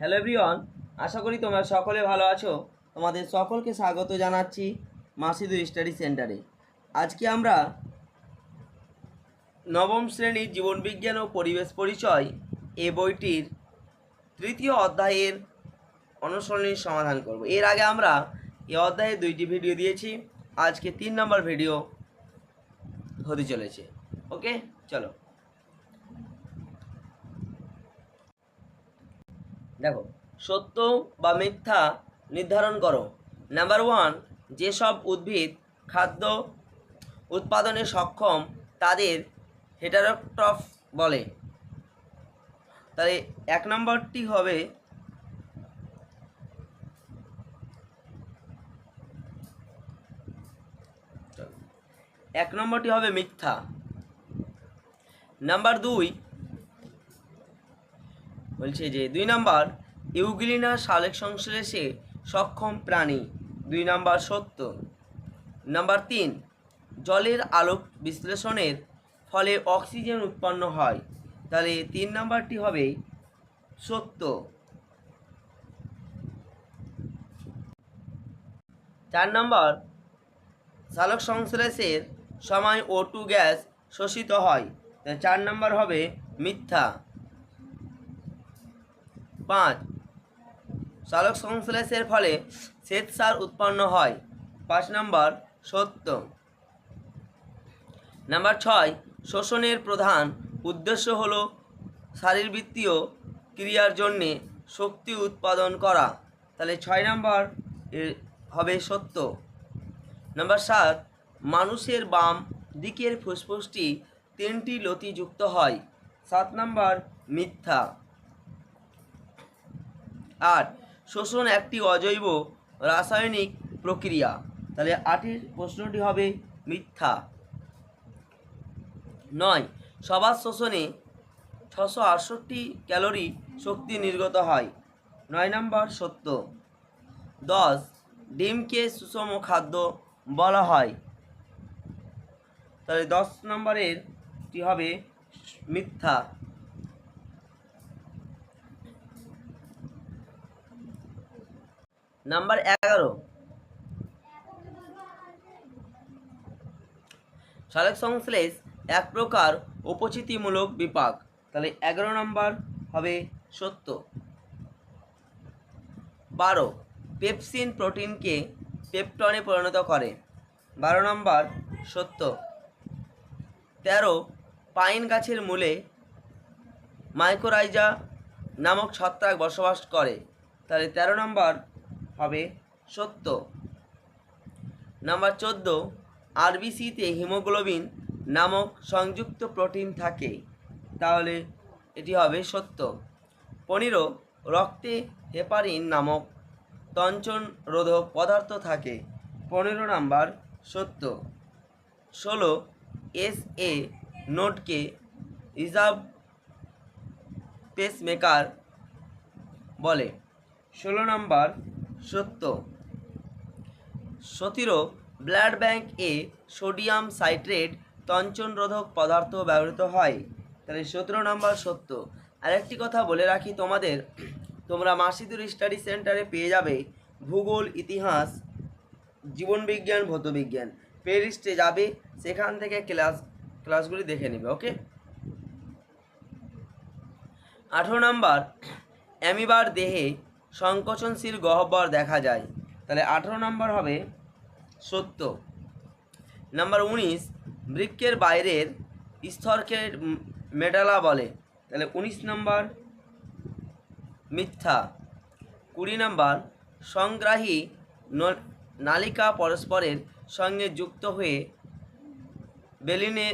Hello everyone আশা করি তোমরা সকলে ভালো আছো। তোমাদের সকলকে স্বাগত জানাচ্ছি মাসিদুর স্টাডি সেন্টারে। আজকে আমরা নবম শ্রেণির জীবনবিজ্ঞান ও পরিবেশ পরিচয় এ বইটির তৃতীয় অধ্যায়ের অনুসরণীর সমাধান করব। এর আগে আমরা এই অধ্যায়ে দুইটি ভিডিও দিয়েছি। আজকে তিন নম্বর ভিডিও হতে চলেছে। ওকে চলো। দেখো, সত্য বা মিথ্যা নির্ধারণ করো। নাম্বার ওয়ান যেসব উদ্ভিদ খাদ্য উৎপাদনে সক্ষম, তাদের হেটারোট্রফ বলে। তাহলে এক নম্বরটি হবে এক নম্বরটি হবে মিথ্যা। নাম্বার দুই বলছে যে, দুই নাম্বার ইউগ্লিনা সালেক সংশ্লেষে সক্ষম প্রাণী। দুই নাম্বার, সত্য। নাম্বার তিন, জলের আলোক বিশ্লেষণের ফলে অক্সিজেন উৎপন্ন হয়। তাহলে তিন নাম্বারটি হবে সত্য। চার নম্বর, সালোক সংশ্লেষের সময় ও টু গ্যাস শোষিত হয়। তাহলে চার নম্বর হবে মিথ্যা। পাঁচ। সালোক সংশ্লেষের ফলে শ্বেতসার উৎপন্ন হয়। পাঁচ নম্বর, সত্য। নাম্বার ছয়, শোষণের প্রধান উদ্দেশ্য হল শারীরবৃত্তীয় ক্রিয়ার জন্যে শক্তি উৎপাদন করা। তাহলে ছয় নম্বর হবে সত্য। নাম্বার সাত, মানুষের বাম দিকের ফুসফুসটি তিনটি লতিযুক্ত হয়। সাত নম্বর, মিথ্যা। আট শোষণ একটি অজৈব রাসায়নিক প্রক্রিয়া। তাহলে আটের প্রশ্নটি হবে মিথ্যা। নয় সবার শোষণে ছশো আটষট্টি ক্যালোরি শক্তি নির্গত হয়। নয় নম্বর সত্য। দশ, ডিমকে সুষম খাদ্য বলা হয়। তাহলে দশ নম্বরের টি হবে মিথ্যা। নাম্বার এগারো। সালেক সংশ্লেষ এক প্রকার উপচিতিমূলক বিপাক। তাহলে এগারো নম্বর হবে সত্য। বারো, পেপসিন প্রোটিনকে পেপটনে পরিণত করে। বারো নম্বর সত্য। তেরো, পাইন গাছের মূলে মাইক্রোরাইজা নামক ছত্রাক বসবাস করে। তাহলে তেরো নম্বর হবে সত্য। নাম্বার চোদ্দ, আরবিসিতে হিমোগ্লোবিন নামক সংযুক্ত প্রোটিন থাকে। তাহলে এটি হবে সত্য। পনেরো, রক্তে হেপারিন নামক তঞ্চন রোধক পদার্থ থাকে। পনেরো নাম্বার, সত্য। ষোলো এস এ নোটকে রিজার্ভ পেসমেকার বলে। ষোলো নম্বর সত্য। সতেরো, ব্লাড ব্যাংক এ সোডিয়াম সাইট্রেট তঞ্চনরোধক পদার্থ ব্যবহৃত হয়। তাহলে সতেরো নম্বর সত্য। আরেকটি কথা বলে রাখি তোমাদের। তোমরা মাসিদুর স্টাডি সেন্টারে পেয়ে যাবে ভূগোল, ইতিহাস, জীবনবিজ্ঞান, ভৌতবিজ্ঞান। প্লে লিস্টে যাবে, সেখান থেকে ক্লাস, ক্লাসগুলি দেখে নেবে, ওকে? আঠেরো নম্বর, অ্যামিবার দেহে সংকোচনশীল গহ্বর দেখা যায়। তাহলে আঠেরো নম্বর হবে সত্য। নাম্বার উনিশ, বৃক্ষের বাইরের স্তরকে মেডালা বলে। তাহলে উনিশ নম্বর মিথ্যা। কুড়ি নম্বর, সংগ্রাহী নালিকা পরস্পরের সঙ্গে যুক্ত হয়ে বেলিনে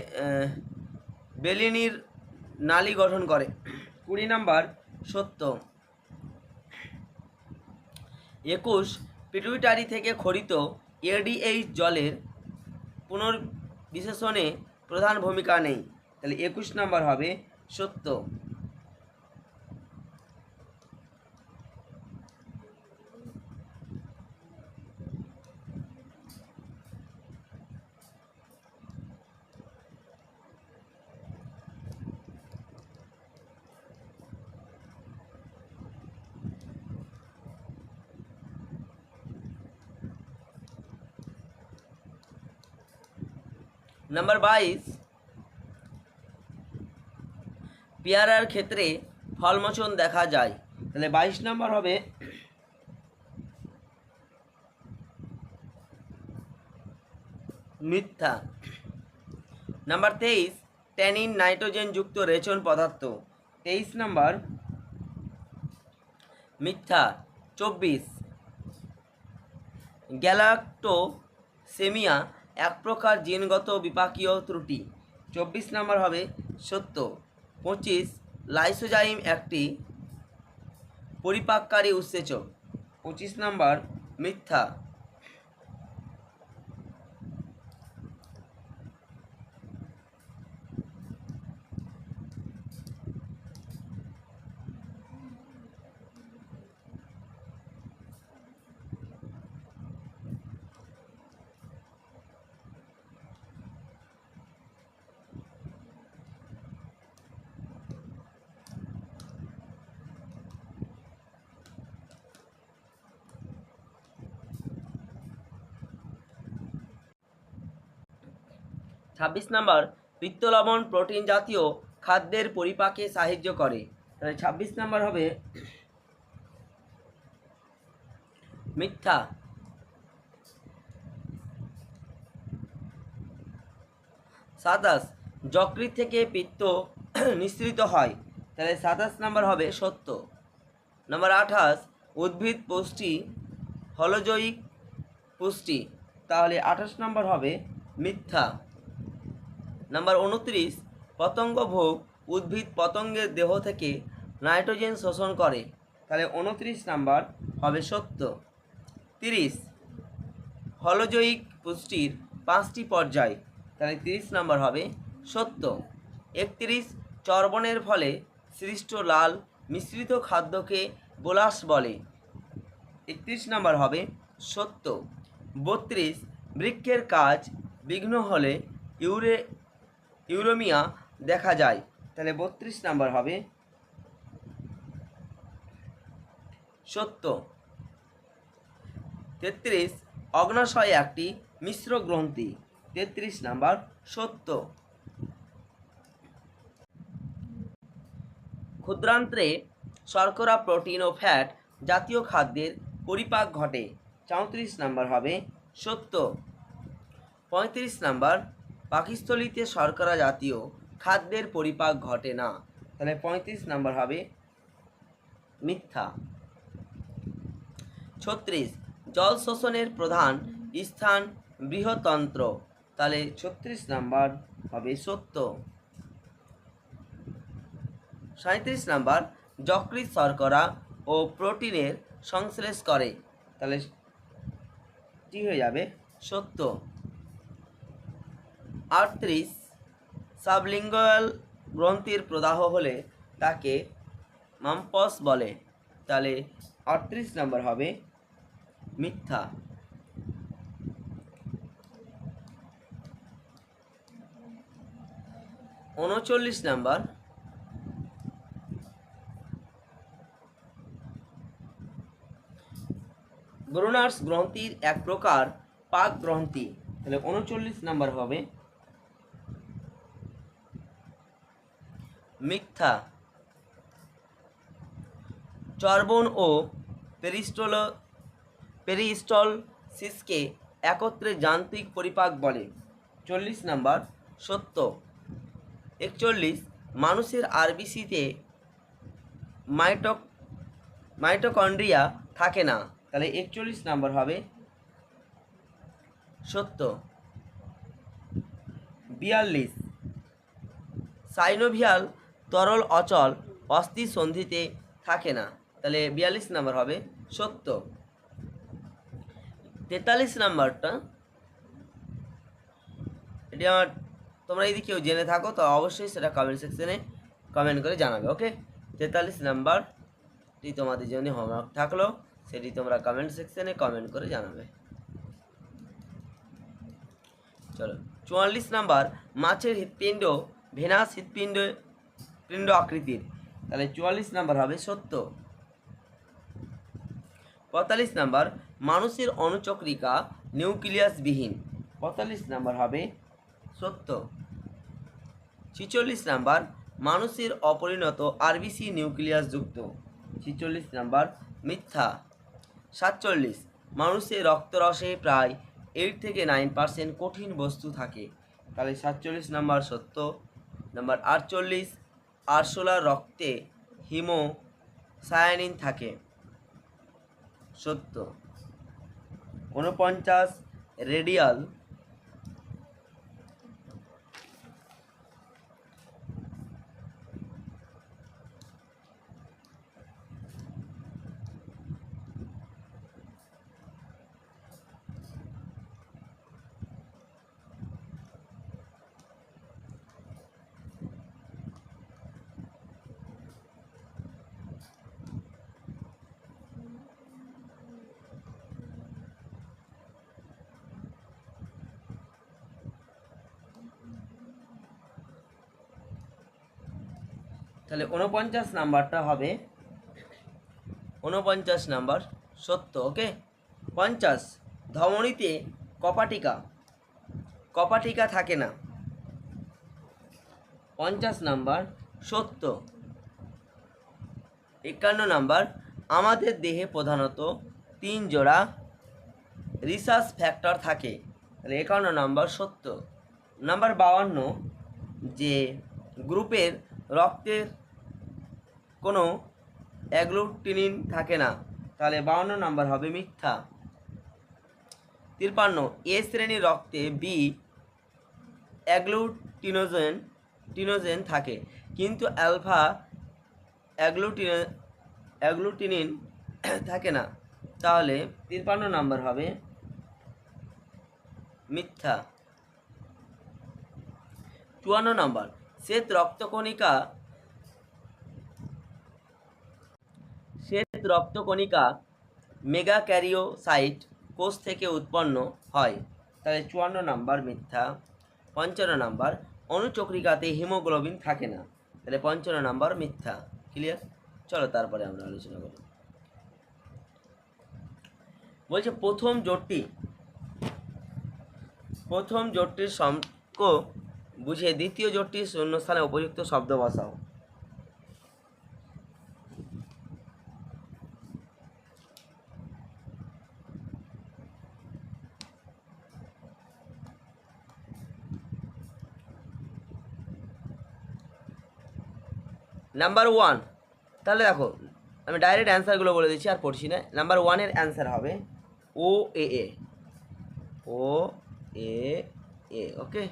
বেলিনির নালী গঠন করে। কুড়ি নম্বর সত্য। একুশ পিটুইটারি থেকে খরিত এডিএইচ জলের পুনর্বিশেষণে প্রধান ভূমিকা নেই। তাহলে একুশ নাম্বার হবে সত্য। নাম্বার বাইশ। পেয়ারার ক্ষেত্রে ফলমোচন দেখা যায়। তাহলে বাইশ নাম্বার হবে। মিথ্যা। নাম্বার তেইশ ট্যানিন নাইট্রোজেন যুক্ত রেচন পদার্থ। তেইশ নাম্বার। মিথ্যা। চব্বিশ। গ্যালাক্টো সেমিয়া এক প্রকার জিনগত বিপাকীয় ত্রুটি। চব্বিশ নাম্বার হবে সত্য। পঁচিশ, লাইসোজাইম একটি পরিপাককারী উৎসেচক। পঁচিশ নাম্বার মিথ্যা। ছাব্বিশ নাম্বার পিত্তলবণ প্রোটিন জাতীয় খাদ্যের পরিপাকে সাহায্য করে। তাহলে ছাব্বিশ নাম্বার হবে মিথ্যা। সাতাশ, যকৃৎ থেকে পিত্ত নিঃসৃত হয়। তাহলে সাতাশ নাম্বার হবে সত্য। নাম্বার আঠাশ, উদ্ভিদ পুষ্টি হলজয়িক পুষ্টি। তাহলে আঠাশ নাম্বার হবে মিথ্যা। নাম্বার উনত্রিশ, পতঙ্গ ভোগ উদ্ভিদ পতঙ্গের দেহ থেকে নাইট্রোজেন শোষণ করে। তাহলে উনত্রিশ নাম্বার হবে সত্য। তিরিশ হলজয়িক পুষ্টির পাঁচটি পর্যায়। তাহলে তিরিশ নাম্বার হবে সত্য। একত্রিশ, চর্বণের ফলে সৃষ্ট লাল মিশ্রিত খাদ্যকে বোলাস বলে। একত্রিশ নাম্বার হবে সত্য। বত্রিশ, বৃক্ষের কাজ বিঘ্ন হলে ইউরে ইউরোমিয়া দেখা যায়। তাহলে বত্রিশ নাম্বার হবে। সত্য। তেত্রিশ, অগ্নাশয় একটি মিশ্র গ্রন্থি। তেত্রিশ নাম্বার, সত্য। ক্ষুদ্রান্ত্রে শর্করা, প্রোটিন ও ফ্যাট জাতীয় খাদ্যের পরিপাক ঘটে। চৌত্রিশ নাম্বার হবে, সত্য। পঁয়ত্রিশ নাম্বার পাকিস্থলিতে শর্করা জাতীয় খাদ্যের পরিপাক ঘটে না। তাহলে পঁয়ত্রিশ নাম্বার হবে মিথ্যা। ছত্রিশ, জল শোষণের প্রধান স্থান বৃহতন্ত্র তাহলে ছত্রিশ নাম্বার হবে সত্য। সাঁত্রিশ নাম্বার, যকৃৎ শর্করা ও প্রোটিনের সংশ্লেষ করে। তাহলে কি হয়ে যাবে? সত্য। আটত্রিশ সাবলিঙ্গুয়াল গ্রন্থির প্রদাহ হলে তাকে মাম্পস বলে। তাহলে আটত্রিশ নম্বর হবে মিথ্যা। উনচল্লিশ নাম্বার। ব্রোনার্স গ্রন্থির এক প্রকার পাক গ্রন্থি। তাহলে উনচল্লিশ নাম্বার হবে মিথ্যা। চর্বণ ও পেরিস্টল পেরিস্টল সিসকে একত্রে যান্ত্রিক পরিপাক বলে। চল্লিশ নাম্বার, সত্য। একচল্লিশ, মানুষের আরবিসিতে মাইটক মাইটোকন্ড্রিয়া থাকে না। তাহলে একচল্লিশ নাম্বার হবে সত্য। বিয়াল্লিশ, সাইনোভিয়াল তরল অচল অস্থি সন্ধিতে থাকে না। তাহলে বিয়াল্লিশ নাম্বার হবে সত্য। তেতাল্লিশ নাম্বারটা। এটি আমার, তোমরা যদি কেউ জেনে থাকো, তো অবশ্যই সেটা কমেন্ট সেকশনে কমেন্ট করে জানাবে ওকে তেতাল্লিশ নাম্বারটি তোমাদের জন্য হোমওয়ার্ক থাকল, সেটি তোমরা কমেন্ট সেকশনে কমেন্ট করে জানাবে। চলো, চুয়াল্লিশ নাম্বার, মাছের হৃৎপিণ্ড, ভেনাস হৃৎপিণ্ড পিণ্ড আকৃতির তাহলে চুয়াল্লিশ নাম্বার হবে সত্য। পঁয়তাল্লিশ নাম্বার, মানুষের অনুচক্রিকা নিউক্লিয়াসবিহীন। পঁয়তাল্লিশ নাম্বার হবে সত্য। ছিচল্লিশ নাম্বার, মানুষের অপরিণত আরবিসি নিউক্লিয়াস যুক্ত ছিচল্লিশ নাম্বার, মিথ্যা। সাতচল্লিশ, মানুষের রক্তরসে প্রায় এইট থেকে নাইন পার্সেন্ট কঠিন বস্তু থাকে। তাহলে সাতচল্লিশ নাম্বার সত্য। নাম্বার আটচল্লিশ আরশোলার রক্তে হিমো সায়ানিন থাকে। সত্য। ঊনপঞ্চাশ রেডিয়াল উনপঞ্চাশ নাম্বারটা হবে। উনপঞ্চাশ নাম্বার, সত্য ওকে পঞ্চাশ, ধমনীতে কপাটিকা। কপাটিকা থাকে না। পঞ্চাশ নাম্বার, সত্য। একান্ন নাম্বার, আমাদের দেহে প্রধানত তিন জোড়া রিসার্চ ফ্যাক্টর থাকে। একান্ন নাম্বার, সত্য। নাম্বার বাউান্ন, যে গ্রুপের রক্তের কোনো অ্যাগ্লুটিনিন থাকে না। তাহলে বাউন্ন নাম্বার হবে মিথ্যা। তিপ্পান্ন এ শ্রেণির রক্তে বি অ্যাগ্লুটিনোজেন, টিনোজেন থাকে। কিন্তু অ্যালফা অ্যাগ্লুটিন, অ্যাগ্লুটিনিন থাকে না। তাহলে তিপ্পান্ন নাম্বার হবে মিথ্যা। চুয়ান্ন নাম্বার, শ্বেত রক্তকণিকা রক্তকণিকা মেগা ক্যারিওসাইট কোষ থেকে উৎপন্ন হয়। তাহলে চুয়ান্ন নাম্বার মিথ্যা, পঞ্চান্ন নাম্বার অনুচক্রিকাতে হিমোগ্লোবিন থাকে না। তাহলে পঞ্চান্ন নাম্বার মিথ্যা ক্লিয়ার চলো তারপরে আমরা আলোচনা করি। বলছে প্রথম জোটটি, প্রথম জোটটির সম্পর্ক বুঝে দ্বিতীয় জোটটির শূন্যস্থানে উপযুক্ত শব্দ বসাও। নাম্বার ওয়ান তাহলে দেখো, আমি ডাইরেক্ট অ্যান্সারগুলো বলে দিচ্ছি আর পড়ছি না। নাম্বার ওয়ানের অ্যান্সার হবে ও এ ও এ এ ওকে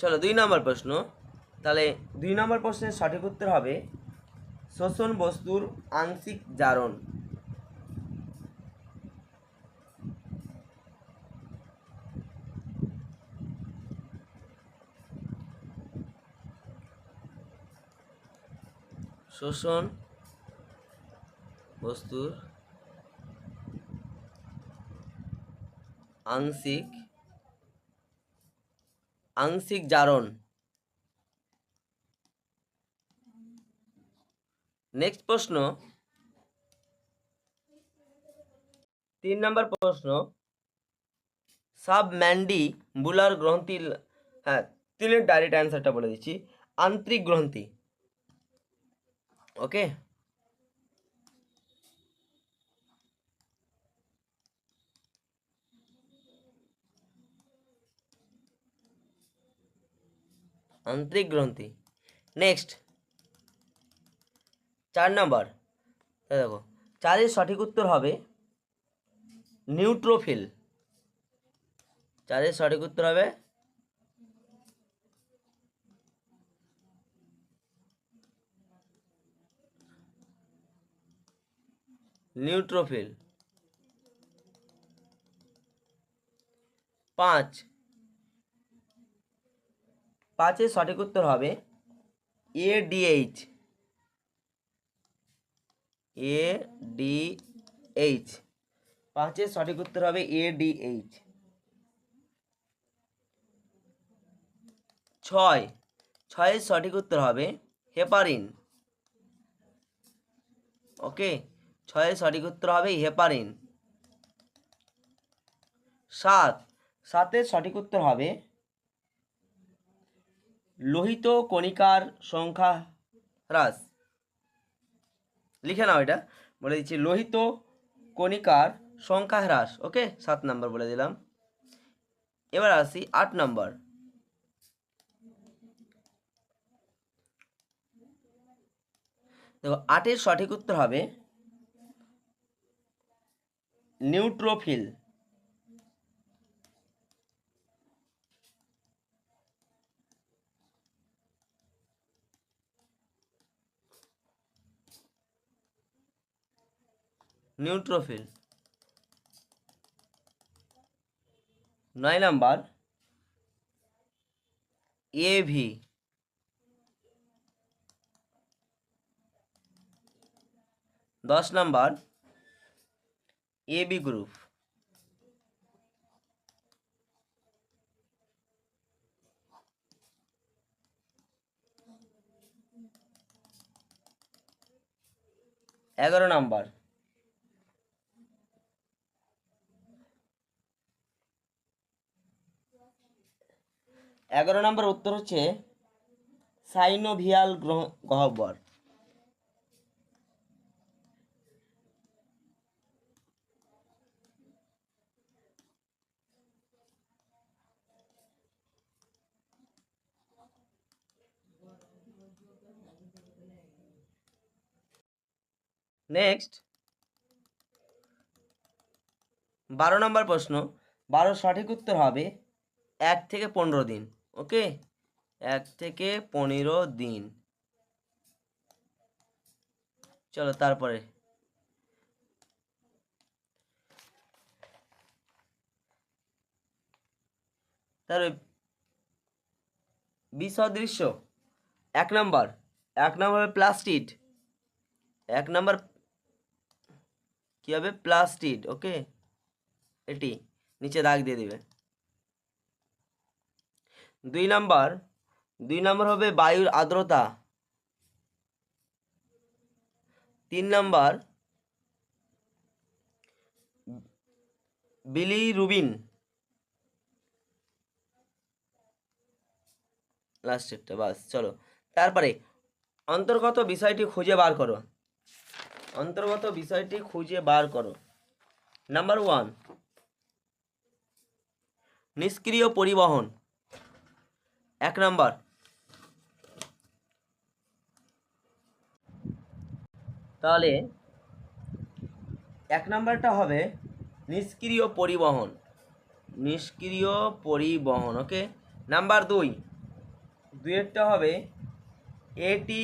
চলো দুই নম্বর প্রশ্ন। তাহলে দুই নম্বর প্রশ্নের সঠিক উত্তর হবে শোষণ বস্তুর আংশিক জারণ। শোষণ বস্তুর আংশিক আংশিক জারণ। নেক্সট প্রশ্ন। তিন নম্বর প্রশ্ন। সাব ম্যান্ডি বুলার গ্রন্থি হ্যাঁ তিনের ডাইরেক্ট অ্যান্সারটা বলে দিচ্ছি। আন্তরিক গ্রন্থি। ওকে? আন্তরিক গ্রন্থি। নেক্সট চার নাম্বার। দেখো চারের সঠিক উত্তর হবে নিউট্রোফিল চারের সঠিক উত্তর হবে নিউট্রোফিল পাঁচ। পাঁচের সঠিক উত্তর হবে A DH A D H পাঁচের সঠিক উত্তর হবে এ ডি এইচ ছয়। ছয়ের সঠিক উত্তর হবে হেপারিন। ওকে? ছয়ের সঠিক উত্তর হবে হেপারিন। সাত। সাতের সঠিক উত্তর হবে লোহিত কণিকার সংখ্যা হ্রাস। লিখে নাও এটা। বলে দিচ্ছি, লোহিত কণিকার সংখ্যা হ্রাস। ওকে, সাত নাম্বার বলে দিলাম। এবার আসি আট নাম্বার। দেখো, আটের সঠিক উত্তর হবে নিউট্রোফিল। নিউট্রোফিল। নয় নাম্বার। এভি দশ নাম্বার। AB group. এগারো নাম্বার। এগারো নম্বর উত্তর হচ্ছে সাইনোভিয়াল গ্রহ, গহ্বর। নেক্সট বারো নম্বর প্রশ্ন বারো সঠিক উত্তর হবে এক থেকে পনেরো দিন। ওকে? এক থেকে পনেরো দিন। চলো তারপরে। তারপরে বিসদৃশ্য। এক নাম্বার। এক নাম্বার হবে প্লাস্টিড। এক নাম্বার কী হবে? Plastid, okay? এটি নিচে দাগ দিয়ে দিবে। দুই নাম্বার দুই নাম্বার হবে বায়ুর আর্দ্রতা। তিন নাম্বার, বিলিরুবিন। লাস্টেরটা বাস, চলো। তারপরে, অন্তর্গত বিষয়টি খুঁজে বার করো। অন্তর্গত বিষয়টি খুঁজে বার করো। নাম্বার ওয়ান নিষ্ক্রিয় পরিবহন। এক নাম্বার। তাহলে এক নাম্বারটা হবে নিষ্ক্রিয় পরিবহন। নিষ্ক্রিয় পরিবহন ওকে নাম্বার দুই। দুইয়েরটা হবে এটি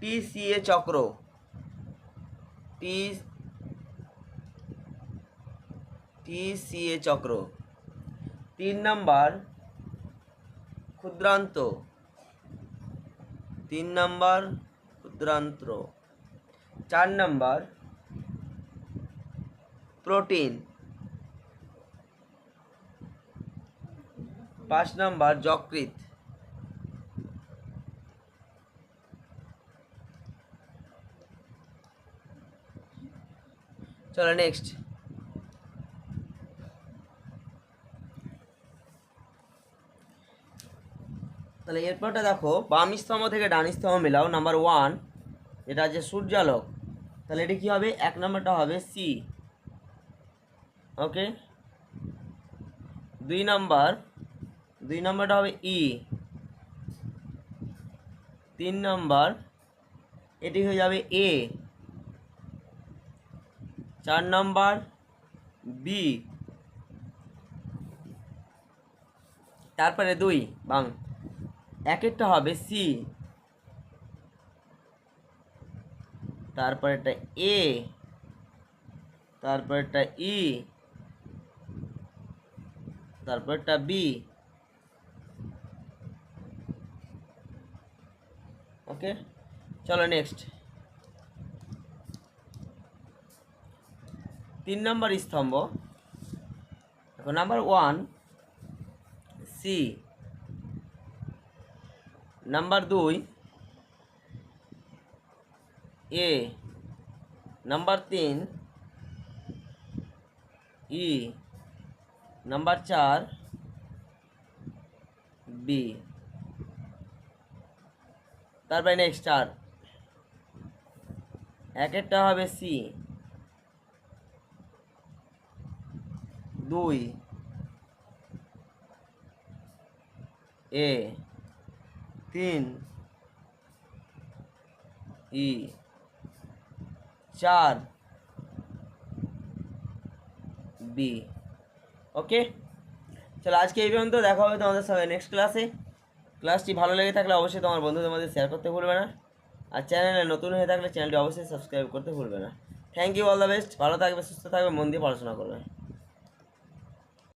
টিসিএ চক্র। টি টিসিএ চক্র। তিন নাম্বার ক্ষুদ্রান্ত তিন নাম্বার ক্ষুদ্রান্ত চার নাম্বার প্রোটিন পাঁচ নাম্বার যকৃত চলো নেক্সট তাহলে এরপরটা দেখো বাম স্তম্ভ থেকে ডান স্তম্ভ মেলাও নাম্বার ওয়ান এটা হচ্ছে সূর্যালোক। তাহলে এটি কী হবে? এক নম্বরটা হবে সি ওকে দুই নাম্বার, দুই নাম্বারটা হবে ই তিন নাম্বার, এটি হয়ে যাবে এ চার নাম্বার বি তারপরে দুই বাং একেরটা হবে সি তারপরেরটা এ তারপরেরটা ই তারপরটা বি ওকে চলো নেক্সট তিন নম্বর স্তম্ভ, এখন নাম্বার ওয়ান সি নাম্বার দুই এ নাম্বার তিন ই নাম্বার চার বি তারপরে নেক্সট আর একেরটা হবে সি দুই। এ। তিন। ই। চার। বি। ওকে। চলো, আজকে এই পর্যন্ত দেখা হবে তোমাদের সঙ্গে নেক্সট ক্লাসে ক্লাসটি ভালো লেগে থাকলে অবশ্যই তোমার বন্ধুদের মধ্যে শেয়ার করতে ভুলবে না। আর চ্যানেলে নতুন হয়ে থাকলে চ্যানেলটি অবশ্যই সাবস্ক্রাইব করতে ভুলবে না। Thank you all the best ভালো থাকবে, সুস্থ থাকবে, মন দিয়ে পড়াশোনা করবে।